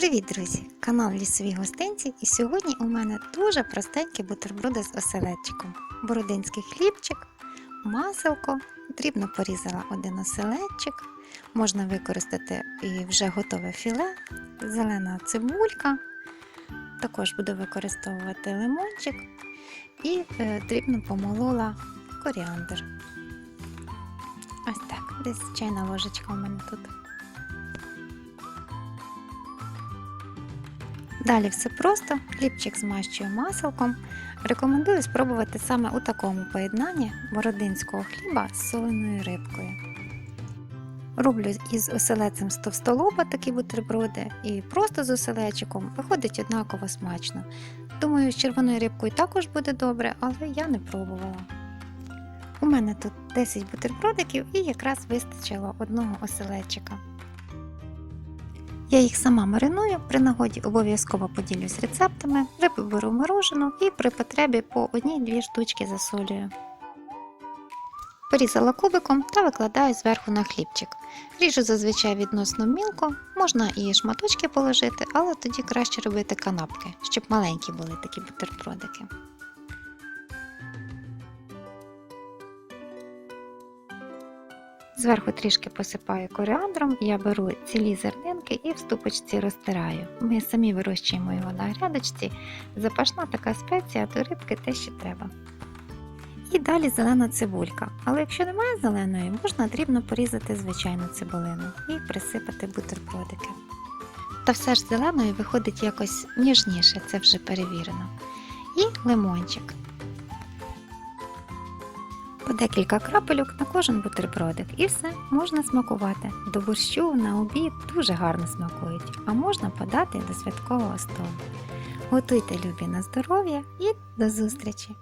Привіт, друзі! Канал Лісові гостинці і сьогодні у мене дуже простенькі бутерброди з оселедчиком. Бородинський хлібчик, маселко, дрібно порізала один оселедчик, можна використати і вже готове філе, зелена цибулька, також буду використовувати лимончик і е, дрібно помолола коріандр. Ось так, десь чайна ложечка у мене тут. Далі все просто, хлібчик змащую маселком. Рекомендую спробувати саме у такому поєднанні бородинського хліба з соленою рибкою. Роблю із оселецем з товстолоба такі бутерброди і просто з оселечиком виходить однаково смачно. Думаю, з червоною рибкою також буде добре, але я не пробувала. У мене тут 10 бутербродиків і якраз вистачило одного оселедчика. Я їх сама мариную, при нагоді обов'язково поділюсь рецептами, рибу беру морожену і при потребі по одній-дві штучки засолюю. Порізала кубиком та викладаю зверху на хлібчик. Ріжу зазвичай відносно мілко, можна і шматочки положити, але тоді краще робити канапки, щоб маленькі були такі бутербродики. Зверху трішки посипаю коріандром, я беру цілі зернинки і в ступочці розтираю. Ми самі вирощуємо його на грядочці. Запашна така спеція, до рибки те, що треба. І далі зелена цибулька. Але якщо немає зеленої, можна дрібно порізати звичайну цибулину і присипати бутербродики. Та все ж зеленою виходить якось ніжніше, це вже перевірено. І лимончик. По декілька крапельок на кожен бутербродик і все можна смакувати. До борщу на обід дуже гарно смакують, а можна подати до святкового столу. Готуйте любі на здоров'я і до зустрічі!